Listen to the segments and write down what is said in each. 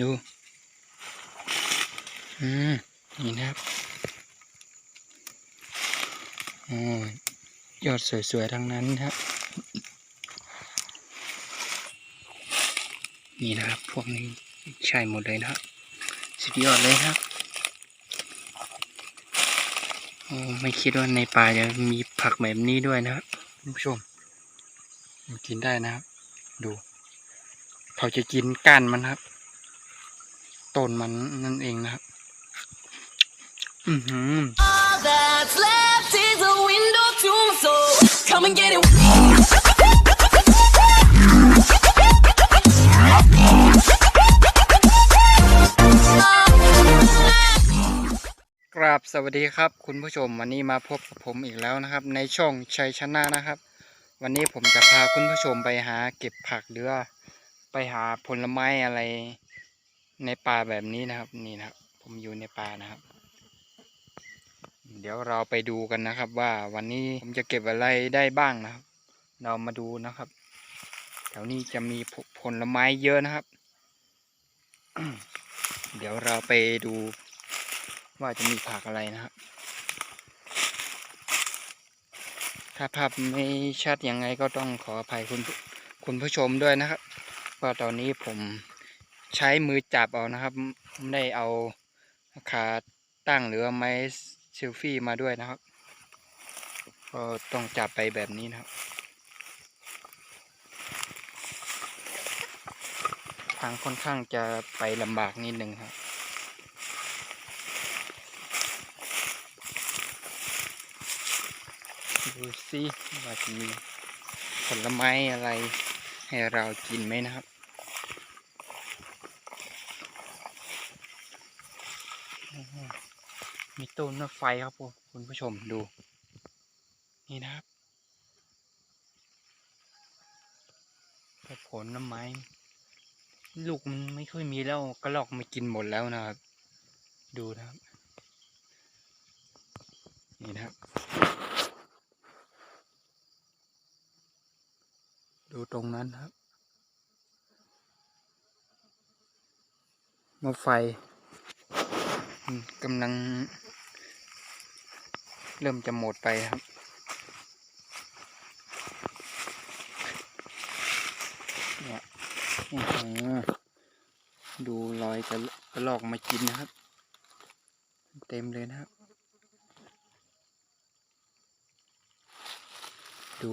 ดู อืม นี่นะครับโอ้ยยอดสวยๆทั้งนั้นครับ นี่นะครับ พวกนี้ใช่หมดเลยนะครับ สุดยอดเลยครับโอ้ไม่คิดว่าในป่าจะมีผักแบบนี้ด้วยนะครับคุณผู้ชม กินได้นะครับ ดู เขาจะกินก้านมันครับ ต้นมันนั่นเองนะครับ อือหือ All that's left is a window to my soul. Come and get it. กราบสวัสดีครับ คุณผู้ชมวันนี้มาพบกับผมอีกแล้วนะครับ ในช่องชัยชนะนะครับ วันนี้ผมจะพาคุณผู้ชมไปหาเก็บผักหรือว่าไปหาผลไม้อะไร ในป่าแบบนี้นะครับ นี่นะครับผมอยู่ในป่านะครับ เดี๋ยวเราไปดูกันนะครับ ว่าวันนี้ผมจะเก็บอะไรได้บ้างนะครับ เรามาดูนะครับ แถวนี้จะมีผผลไม้เยอะนะครับ เดี๋ยวเราไปดูว่าจะมีผักอะไรนะครับ ถ้าภาพไม่ชัดยังไงก็ต้องขออภัยคุณผู้คุณผู้ชมด้วยนะครับเพราะตอนนี้ผม ใช้มือจับเอานะครับ ไม่ได้เอาขาตั้งหรือไม้เซลฟี่มาด้วยนะครับ ก็ต้องจับไปแบบนี้นะครับทางค่อนข้างจะไปลำบากนิดนึงครับดูสิว่าจะมีผลไม้อะไรให้เรากินไหมนะครับ ต้นมะไฟครับผมคุณผู้ชมดู นี่นะครับผลน้ำไม้ ลูกมันไม่ค่อยมีแล้วกระลอกมากินหมดแล้วนะครับ ดูนะครับ นี่นะครับ ดูตรงนั้นครับมะไฟกำลัง เริ่มจะหมดไปครับ เนี่ยอื้ออดูรอยกระกระลอกมากินนะครับ เต็มเลยนะครับ ดู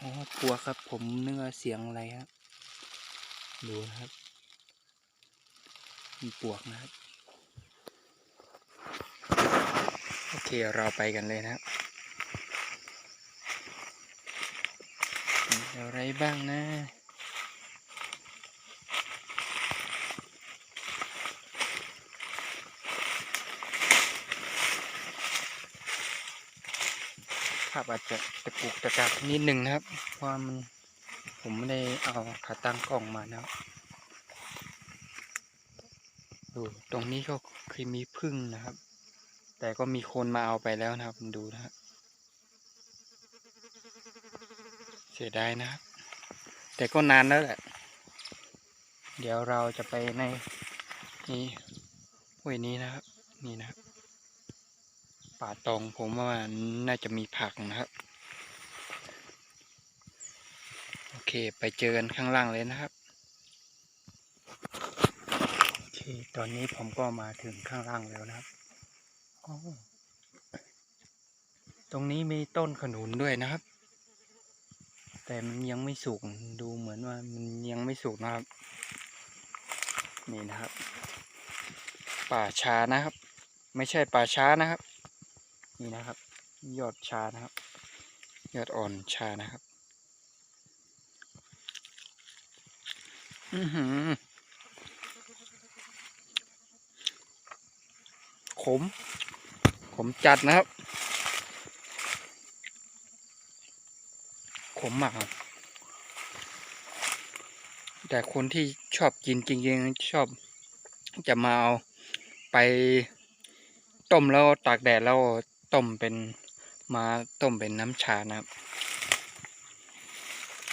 อ๋อปัวครับผมเนึกว่าเสียงอะไรครับ ดูนะครับมีปวกนะครับ โอเคเราไปกันเลยนะครับอะไรบ้างนะภาพอาจจะตะกุกตะกักนิดหนึ่งนะครับเพราะมันผมไม่ได้เอาขาตั้งกล้องมานะครับดูตรงนี้ก็เคยมีพึ่งนะครับ แต่ก็มีคนมาเอาไปแล้วนะครับดูนะครับเสียดายนะครับ แต่ก็นานแล้วแหละ เดี๋ยวเราจะไปในนี่ห้วยนี้นะครับ นี่นะป่าตองผมว่าน่าจะมีผักนะครับ โอเคไปเจอกันข้างล่างเลยนะครับโอเคตอนนี้ผมก็มาถึงข้างล่างแล้วนะครับ ตรงนี้มีต้นขนุนด้วยนะครับ แต่มันยังไม่สุกดูเหมือนว่ามันยังไม่สุกนะครับ นี่นะครับ ป่าชานะครับ ไม่ใช่ป่าช้านะครับ นี่นะครับ ยอดชานะครับ ยอดอ่อนชานะครับ อือหือขม ขมจัดนะครับ ขมมากครับ แต่คนที่ชอบกินจริงๆชอบจะมาเอาไปต้มแล้วตากแดดแล้วต้มเป็นมาต้มเป็นน้ำชานะครับ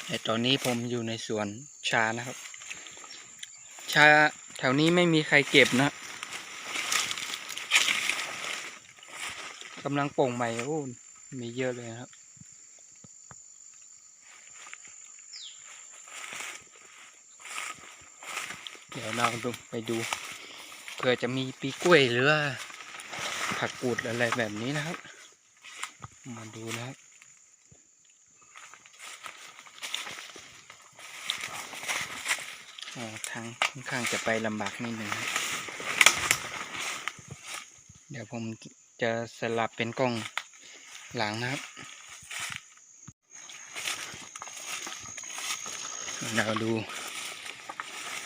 แต่ตอนนี้ผมอยู่ในสวนชานะครับ ชาแถถวนี้ไม่มีใครเก็บนะ กำลังโป่งใหม่โอ้มีเยอะเลยนะครับ เดี๋ยวเราดูไปดูเผื่อจะมีปีกล้วยหรือผักกูดอะไรแบบนี้นะครับ มาดูนะครับทางค่อนข้างจะไปลำบากนิดหนึ่งเดี๋ยวผม จะสลับเป็นกล้องหลังนะครับ เราดู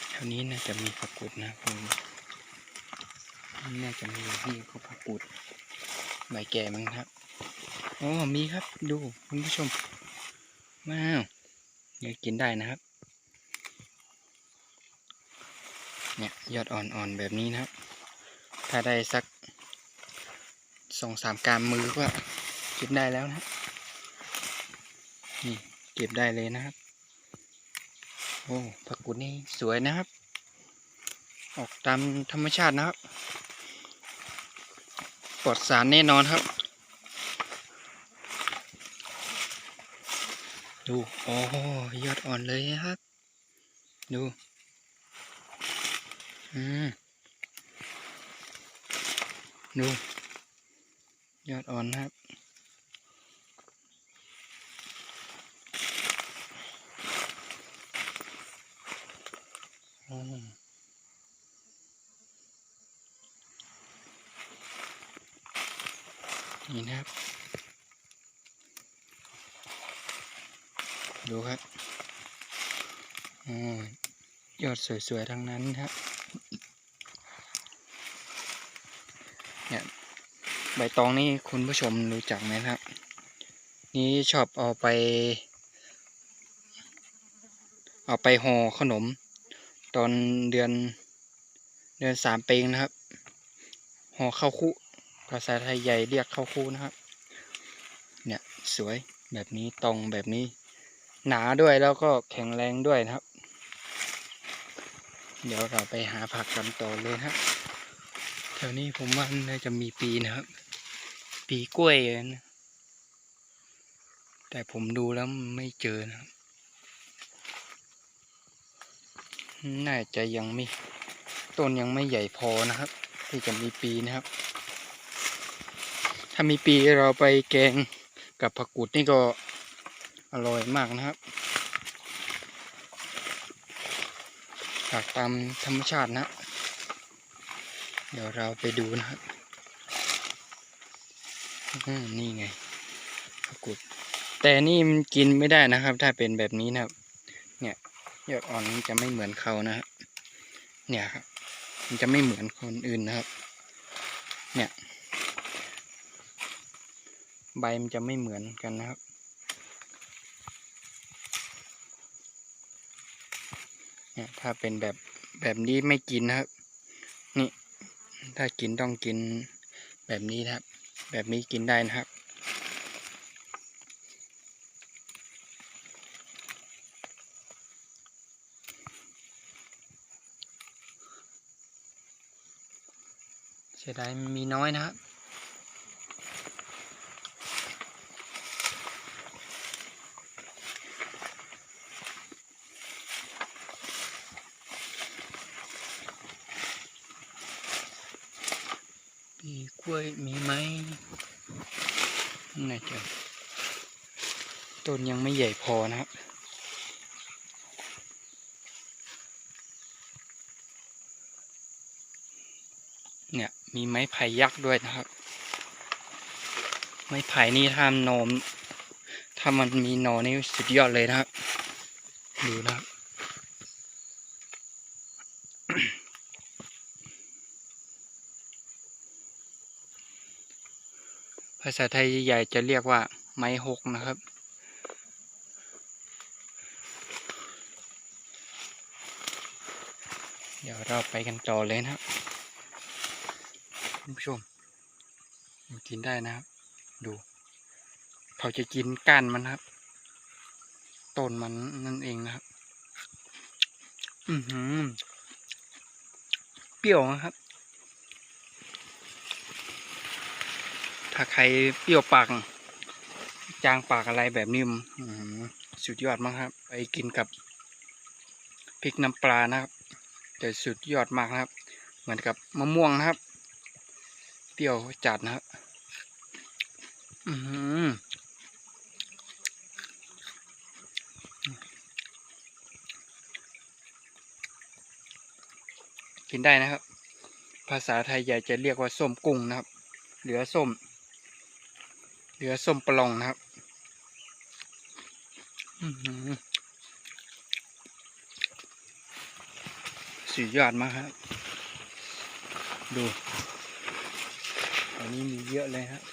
แถวนี้น่าจะมีผักกุดนะผมน่าจะมีที่เขาผักกุดใบแก่มั้งครับโอ้มีครับดูคุณผู้ชมว้าวเดี๋ยกินได้นะครับ เนี่ยยอดอ่อนๆแบบนี้นะครับ ถ้าได้สัก สองสามกามมือก็เก็บได้แล้วนะ นี่เก็บได้เลยนะครับ โอ้ผักกุดนี่สวยนะครับ ออกตามธรรมชาตินะครับ ปลอดสารแน่นอนครับ ดู โอ้ยอดอ่อนเลยนะครับ ดู อืมดู ยอดอ่อนครับอืมนี่นะครับ ดูครับออยอดสวยๆทั้งนั้นครับ เนี่ย ใบตองนี่คุณผู้ชมรู้จักไหมครับ นี่ชอบเอาไป เอาไปห่อขนม ตอนเดือนเดือนสามเปงนะครับห่อข้าวคุภาษาไทยใหญ่เรียกข้าวคุนะครับ เนี่ยสวยแบบนี้ตรงแบบนี้ หนาด้วยแล้วก็แข็งแรงด้วยนะครับ เดี๋ยวเราไปหาผักกันต่อเลยนะครับแถวนี้ผมว่าน่าจะมีปีนะครับ ปีกล้วยนะแต่ผมดูแล้วไม่เจอนะครับน่าจะยังไม่ต้นยังไม่ใหญ่พอนะครับ ที่จะมีปีนะครับ ถ้ามีปีเราไปแกงกับผักกูดนี่ก็อร่อยมากนะครับผักตามธรรมชาตินะ เดี๋ยวเราไปดูนะครับ นี่ไงผักกูด แต่นี่มันกินไม่ได้นะครับ ถ้าเป็นแบบนี้นะครับ เนี่ยยอดอ่อนมันจะไม่เหมือนเขานะครับเนี่ยครับ มันจะไม่เหมือนคนอื่นนะครับ เนี่ย ใบมันจะไม่เหมือนกันนะครับเนี่ยถ้าเป็นแบบแบบนี้ไม่กินนะครับ นี่ ถ้ากินต้องกินแบบนี้นะครับ แบบนี้กินได้นะครับ เสียดายมีน้อยนะครับ ปีกล้วยมีไหมน่าจะต้นยังไม่ใหญ่พอนะครับเนี่ยมีไม้ไผ่ยักษ์ด้วยนะครับ ไม้ไผ่นี่ถ้าโนม ถ้ามันมีนอนี่สุดยอดเลยนะครับ ดูนะครับาษาไทยใหญ่จะเรียกว่า ไม้หกนะครับ เดี๋ยวเราไปกันต่อเลยนะครับคุณผู้ชมกินได้นะครับ ดู เขาจะกินก้านมันครับต้นมันนั่นเองนะครับ อือหือ เปรี้ยวนะครับ ถ้าใครเปรี้ยวปากจางปากอะไรแบบนี้มันอื้อหือสุดยอดมากครับ ไปกินกับพริกน้ำปลานะครับจะสุดยอดมากนะครับ เหมือนกับมะม่วงนะครับ เปรี้ยวจัดนะครับอือหือกินได้นะครับ ภาษาไทยใหญ่จะเรียกว่าส้มกุ้งนะครับ เหลือส้ม เหลือส้มปลองนะครับสุดยอดมากครับ ดู อันนี้มีเยอะเลยครับ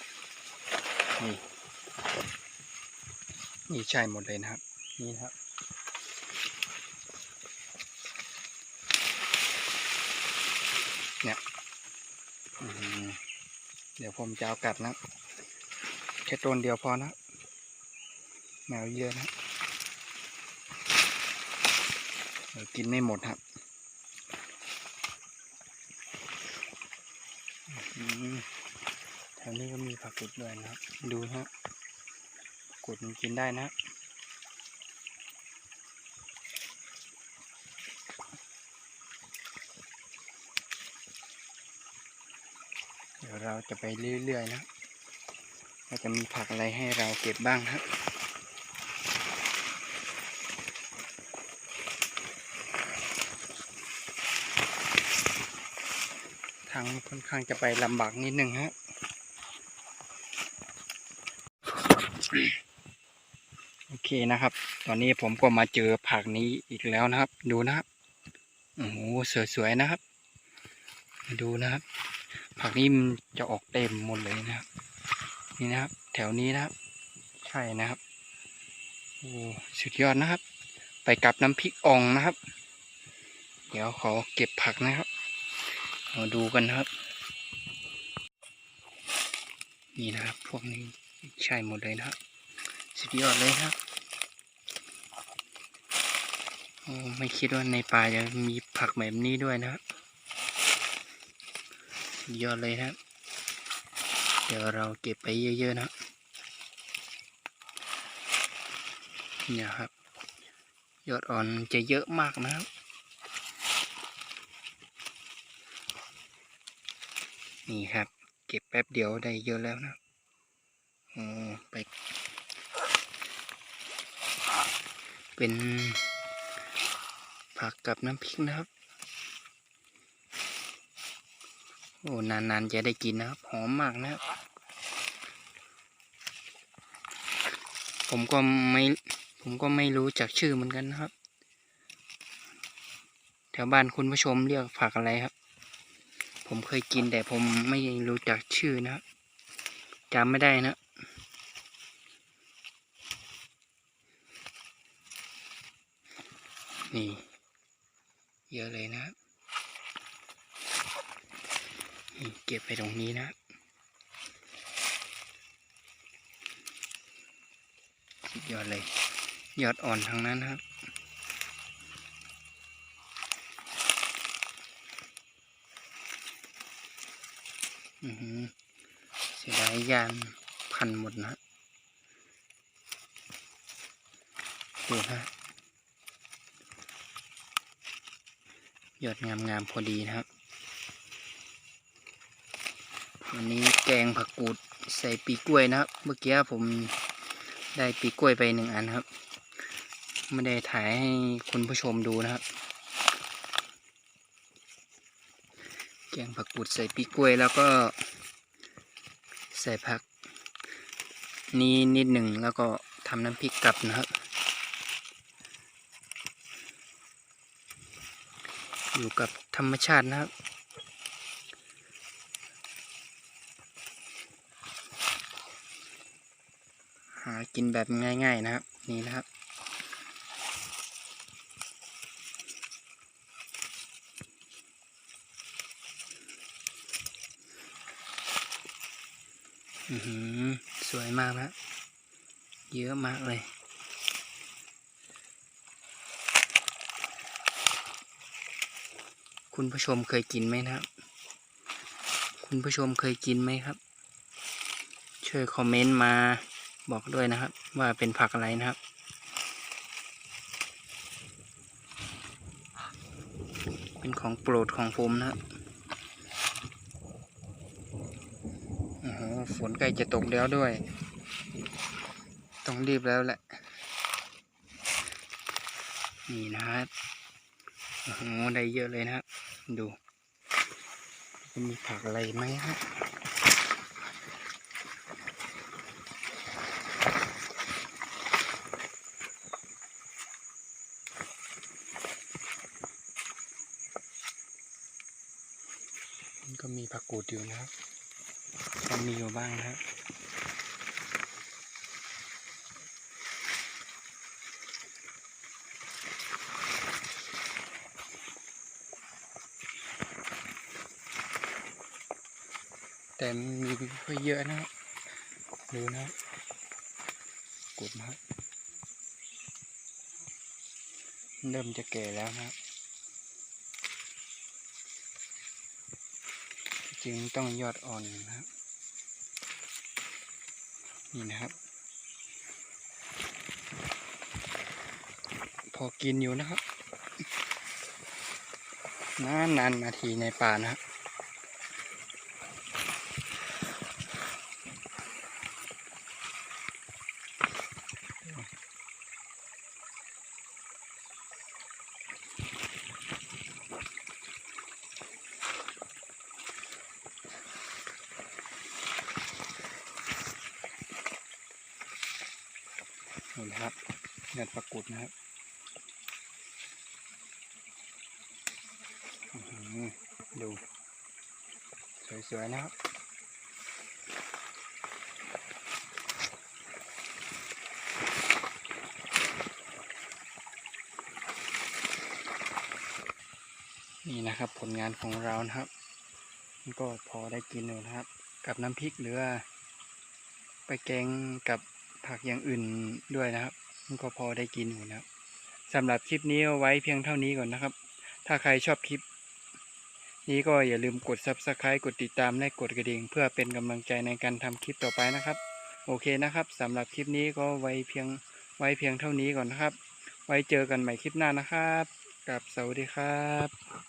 นี่ นี่ใช่หมดเลยนะครับ นี่ครับเนี่ยเดี๋ยวผมจะเอากัดนะครับ แค่ต้นเดียวพอนะ แมวเยอะนะกินไม่หมดครับแถวนี้ก็มีผักกุดด้วยนะครับ ดูนะฮะกกุดมันกินได้นะเดี๋ยวเราจะไปเรื่อยๆนะ ว่าจะมีผักอะไรให้เราเก็บบ้างครับทางค่อนข้างจะไปลำบากนิดนึงฮะโอเคนะครับ ตอนนี้ผมก็มาเจอผักนี้อีกแล้วนะครับ ดูนะครับโอ้โหสวยๆนะครับ ดูนะครับ ผักนี้มันจะออกเต็มหมดเลยนะครับ นี่นะครับ แถวนี้นะครับ ใช่นะครับโอ้สุดยอดนะครับ ไปกับน้ำพริกอ่องนะครับ เดี๋ยวขอเก็บผักนะครับมาดูกันนะครับ นี่นะครับ พวกนี้ใช่หมดเลยนะครับ สุดยอดเลยนะครับโอ้ไม่คิดว่าในป่าจะมีผักแบบนี้ด้วยนะครับสุดยอดเลยนะครับ เดี๋ยวเราเก็บไปเยอะ ๆ นะครับเนี่ยครับ ยอดอ่อนจะเยอะมากนะครับนี่ครับ เก็บแป๊บเดียวได้เยอะแล้วนะโอ้ไปเป็นผักกับน้ำพริกนะครับ โอ้นานๆจะได้กินนะครับ หอมมากนะครับ ผมก็ไม่ผมก็ไม่รู้จักชื่อเหมือนกันนะครับ แถวบ้านคุณผู้ชมเรียกผักอะไรครับ ผมเคยกินแต่ผมไม่รู้จักชื่อนะครับจำไม่ได้นะนี่เยอะเลยนะนี่เก็บไปตรงนี้นะครับ สุดยอดเลย ยอดอ่อนทั้งนั้นครับอือหือเสียดายยานพันหมดนะดูนะยอดงามๆพอดีนะครับวันนี้แกงผักกูดใส่ปีกล้วยนะครับ เมื่อกี้ผม ได้ปีกล้วยไปหนึ่งอันครับ ไม่ได้ถ่ายให้คุณผู้ชมดูนะครับ แกงผักกูดใส่ปีกล้วยแล้วก็ใส่ผัก นี้นิดหนึ่งแล้วก็ทำน้ำพริกกลับนะครับ อยู่กับธรรมชาตินะครับากินแบบง่าย ๆนะครับ นี่นะครับอือหือสวยมากนะเยอะมากเลย คุณผู้ชมเคยกินไหมนะครับ คุณผู้ชมเคยกินไหมครับ ช่วยคอมเมนต์มา บอกด้วยนะครับ ว่าเป็นผักอะไรนะครับ เป็นของโปรดของผมนะครับโอ้โหฝนใกล้จะตกแล้วด้วย ต้องรีบแล้วแหละ นี่นะครับโอ้โหได้เยอะเลยนะครับ ดู มีผักอะไรไหมครั ก็มีผักกูดอยู่นะครับก็มีอยู่บ้างนะครับแต่มีไม่ค่อยเยอะนะครับดูนะกูดนะครับเริ่มจะแก่แล้วนะครับ จึงต้องยอดอ่อนนะครับนี่นะครับ พอกินอยู่นะครับนานนานๆมาทีในป่านะครับ นี่นะครับเนื้อปลากุดนะครับดูสวยๆนะครับนี่นะครับผลงานของเรานะครับก็พอได้กินอยู่นะครับ กับน้ำพริกหรือว่าไปแกงกับ ผักอย่างอื่นด้วยนะครับ มันก็พอได้กินอยู่นะครับสำหรับคลิปนี้เอาไว้เพียงเท่านี้ก่อนนะครับ ถ้าใครชอบคลิป นี้ก็อย่าลืมกด subscribe กดติดตามและกดกระดิ่ง เพื่อเป็นกำลังใจในการทำคลิปต่อไปนะครับ โอเคนะครับสำหรับคลิปนี้ก็ไว้เพียงไว้เพียงเท่านี้ก่อนนะครับ ไว้เจอกันใหม่คลิปหน้านะครับกับสวัสดีครับ